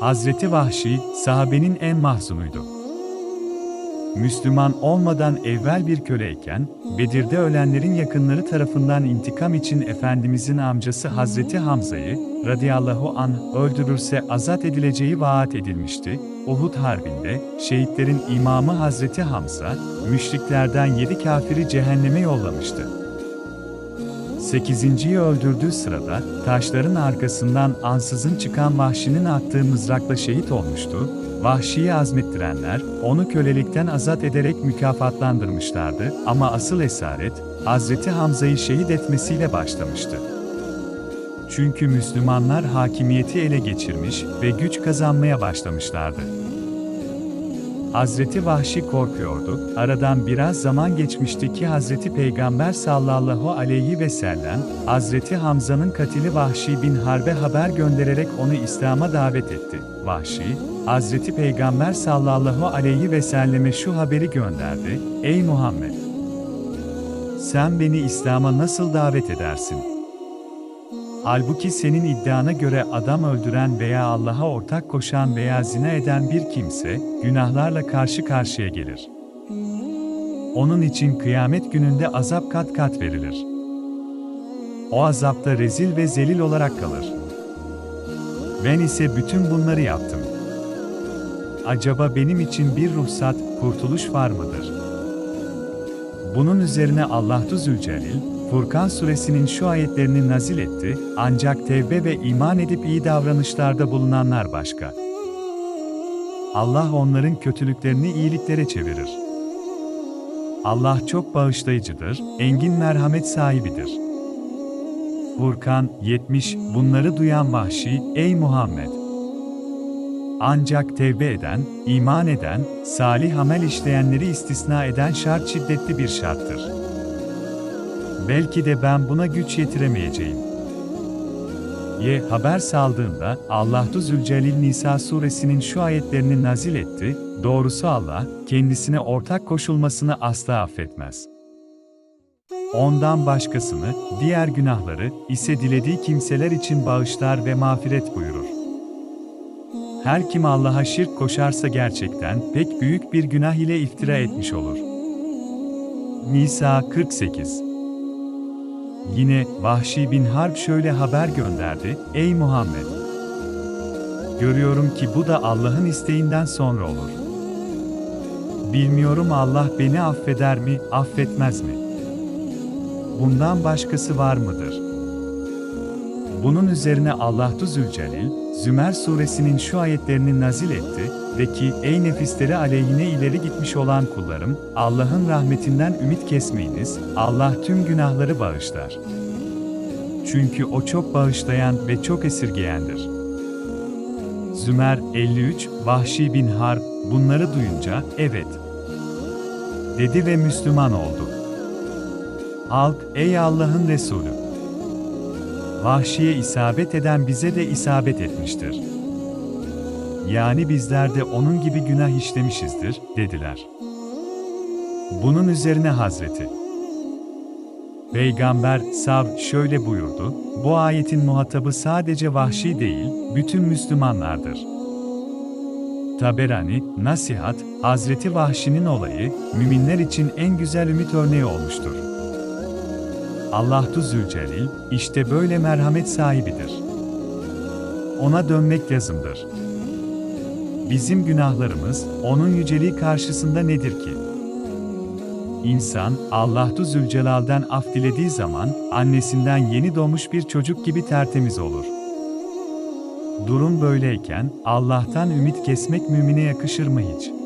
Hazreti Vahşi, sahabenin en mahzunuydu. Müslüman olmadan evvel bir köleyken, Bedir'de ölenlerin yakınları tarafından intikam için Efendimizin amcası Hazreti Hamza'yı, radıyallahu anh, öldürürse azat edileceği vaat edilmişti. Uhud Harbi'nde, şehitlerin imamı Hazreti Hamza, müşriklerden yedi kafiri cehenneme yollamıştı. Sekizinciyi öldürdüğü sırada, taşların arkasından ansızın çıkan Vahşi'nin attığı mızrakla şehit olmuştu. Vahşi'yi azmettirenler, onu kölelikten azat ederek mükafatlandırmışlardı ama asıl esaret, Hazreti Hamza'yı şehit etmesiyle başlamıştı. Çünkü Müslümanlar hakimiyeti ele geçirmiş ve güç kazanmaya başlamışlardı. Hazreti Vahşi korkuyordu. Aradan biraz zaman geçmişti ki Hazreti Peygamber sallallahu aleyhi ve sellem, Hazreti Hamza'nın katili Vahşi bin Harbe haber göndererek onu İslam'a davet etti. Vahşi, Hazreti Peygamber sallallahu aleyhi ve selleme şu haberi gönderdi. Ey Muhammed! Sen beni İslam'a nasıl davet edersin? Halbuki senin iddiana göre adam öldüren veya Allah'a ortak koşan veya zina eden bir kimse, günahlarla karşı karşıya gelir. Onun için kıyamet gününde azap kat kat verilir. O azapta rezil ve zelil olarak kalır. Ben ise bütün bunları yaptım. Acaba benim için bir ruhsat, kurtuluş var mıdır? Bunun üzerine Allahu Zülcelil, Furkan suresinin şu ayetlerini nazil etti, ancak tevbe ve iman edip iyi davranışlarda bulunanlar başka. Allah onların kötülüklerini iyiliklere çevirir. Allah çok bağışlayıcıdır, engin merhamet sahibidir. Furkan 70 Bunları duyan vahşi, ey Muhammed! Ancak tevbe eden, iman eden, salih amel işleyenleri istisna eden şart şiddetli bir şarttır. Belki de ben buna güç yetiremeyeceğim. Ye haber saldığında Allahu Zülcelil Nisa suresinin şu ayetlerini nazil etti. Doğrusu Allah kendisine ortak koşulmasını asla affetmez. Ondan başkasını, diğer günahları ise dilediği kimseler için bağışlar ve mağfiret buyurur. Her kim Allah'a şirk koşarsa gerçekten pek büyük bir günah ile iftira etmiş olur. Nisa 48 Yine Vahşi bin Harp şöyle haber gönderdi, Ey Muhammed! Görüyorum ki bu da Allah'ın isteğinden sonra olur. Bilmiyorum Allah beni affeder mi, affetmez mi? Bundan başkası var mıdır? Bunun üzerine Allahu Zülcelil, Zümer suresinin şu ayetlerini nazil etti, de ki, ey nefisleri aleyhine ileri gitmiş olan kullarım, Allah'ın rahmetinden ümit kesmeyiniz, Allah tüm günahları bağışlar. Çünkü O çok bağışlayan ve çok esirgeyendir. Zümer 53, Vahşi bin Harb, bunları duyunca, evet, dedi ve Müslüman oldu. Halk, ey Allah'ın Resulü! Vahşiye isabet eden bize de isabet etmiştir. Yani bizler de onun gibi günah işlemişizdir, dediler. Bunun üzerine Hazreti Peygamber Sav şöyle buyurdu, bu ayetin muhatabı sadece vahşi değil, bütün Müslümanlardır. Taberani, Nasihat, Hazreti Vahşi'nin olayı, müminler için en güzel ümit örneği olmuştur. Allahu Zülcelil, işte böyle merhamet sahibidir. Ona dönmek lazımdır. Bizim günahlarımız, onun yüceliği karşısında nedir ki? İnsan, Allahu Zülcelal'den af dilediği zaman, annesinden yeni doğmuş bir çocuk gibi tertemiz olur. Durum böyleyken, Allah'tan ümit kesmek mümine yakışır mı hiç?